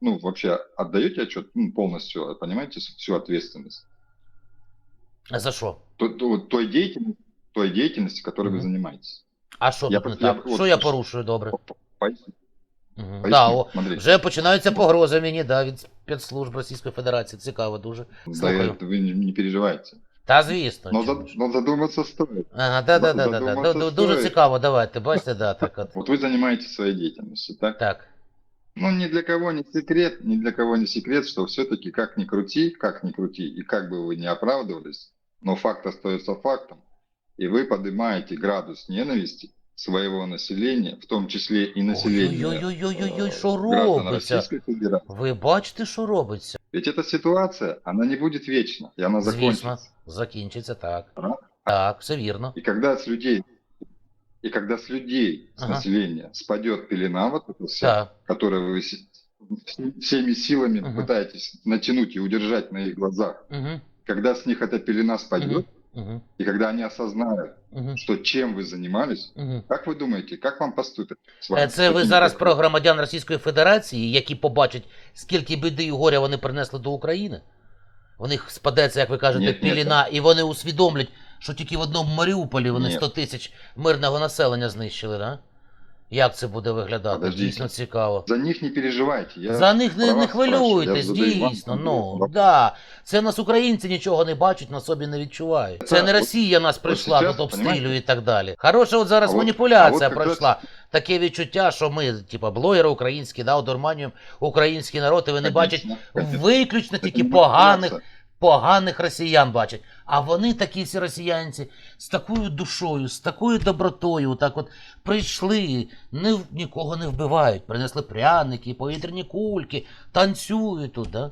ну, вообще отдаете отчет ну, полностью, понимаете, всю ответственность А За що? той, той, той деятельности, той деятельности, которой вы Мгм. занимаетесь. А що Я тут не просто- я так? от- Що я порушую добре? Поясню, Угу. поясню. Да, о, Смотрите, вже починаються погрози мені, да, від спецслужб Російської Федерації. Цікаво дуже. да, слухаю. это вы не, не переживайте. Та звісно. Но, чому за- ж. но задуматься стоит. Ага, да, да, да, да, да. задуматися Ду- Дуже стоїть. цікаво, давайте. Бачите, да, так от. Вот вы занимаетесь своей деятельностью, так? Так. Ну, ни для кого не секрет, ни для кого не секрет, что все-таки как ни крути, как ни крути, и как бы вы ни оправдывались, но факт остается фактом, и вы поднимаете градус ненависти своего населения, в том числе и населения Ой-ой-ой-ой-ой, э, что граждан робится? Российской Федерации. Ви бачите, що робиться? Ведь эта ситуация, она не будет вечна, и она Звісно, закончится. закінчиться так. Ага. Так, все вірно. И когда с людей, и когда с людей, с Ага. населения спадет пелена, вот эта вся, Так. которую вы с- всеми силами Ага. пытаетесь натянуть и удержать на их глазах, Угу, когда с них эта пелена спадет, угу, и когда они осознают, угу, что чем вы занимались, угу. как вы думаете, как вам поступят? с вами? Е, Це ви Какими зараз как- про громадян Російської Федерації, які побачать, скільки біди і горя вони принесли до України. В них спадеться, як ви кажете, Ні, ні, піліна, і вони усвідомлять, що тільки в одному Маріуполі вони Ні. 100 тисяч мирного населення знищили, да? Як це буде виглядати? Подождіть. Дійсно цікаво. За них не переживайте. Я За них не, не хвилюйтесь, дійсно. Ну да. Це нас українці нічого не бачать, на собі не відчувають. Це не Росія нас прийшла тут обстрілює і так далі. Хороша от зараз А маніпуляція а пройшла. Таке відчуття, що ми, типа, блогери українські, да, одурманюємо український народ, і вони бачать виключно тільки поганих. Поганих росіян бачать. А вони такі всі росіянці з такою душою, з такою добротою, так от прийшли, не, нікого не вбивають, принесли пряники, повітряні кульки, танцюють тут, да?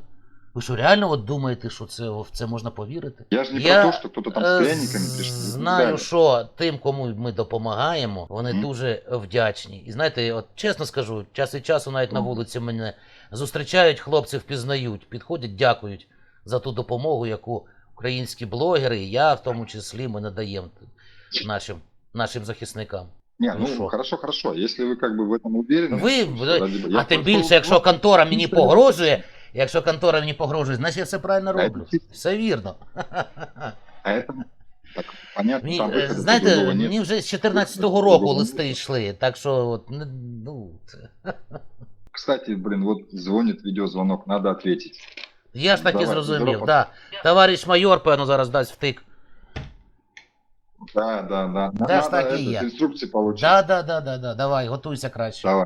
Ви що реально от думаєте, що це, в це можна повірити? Я же не Я, про то, что кто-то там Е, с пряниками пришел. Знаю, далее. що тим, кому ми допомагаємо, вони Мгм. дуже вдячні. І знаєте, от чесно скажу, час від часу навіть на вулиці мене зустрічають, хлопці впізнають, підходять, дякують за ту допомогу, яку українські блогери, і я в тому числі, ми надаємо нашим, нашим захисникам. Не, Ну ну, шо? хорошо, хорошо. Если вы как бы в этом уверены. Ви, что ви- ради бога- а я тим просто більше, якщо вот- контора мені більше- погрожує, якщо контора мені погрожує, значить я все правильно А роблю. це- Все вірно. А это так понятно, Мені, там е, выхода знаєте, другого нет. мені вже з 14-го року листи йшли, так що от, не- ну, це- Кстати, блин, вот звонит видеозвонок, надо ответить. я ж таки Давай, зрозумів. здорово. Да. Товариш майор, певно, зараз дасть втик. Да, да, да. Надо так и получить. Да, да, да, да, да. Давай, готуйся краще. Давай.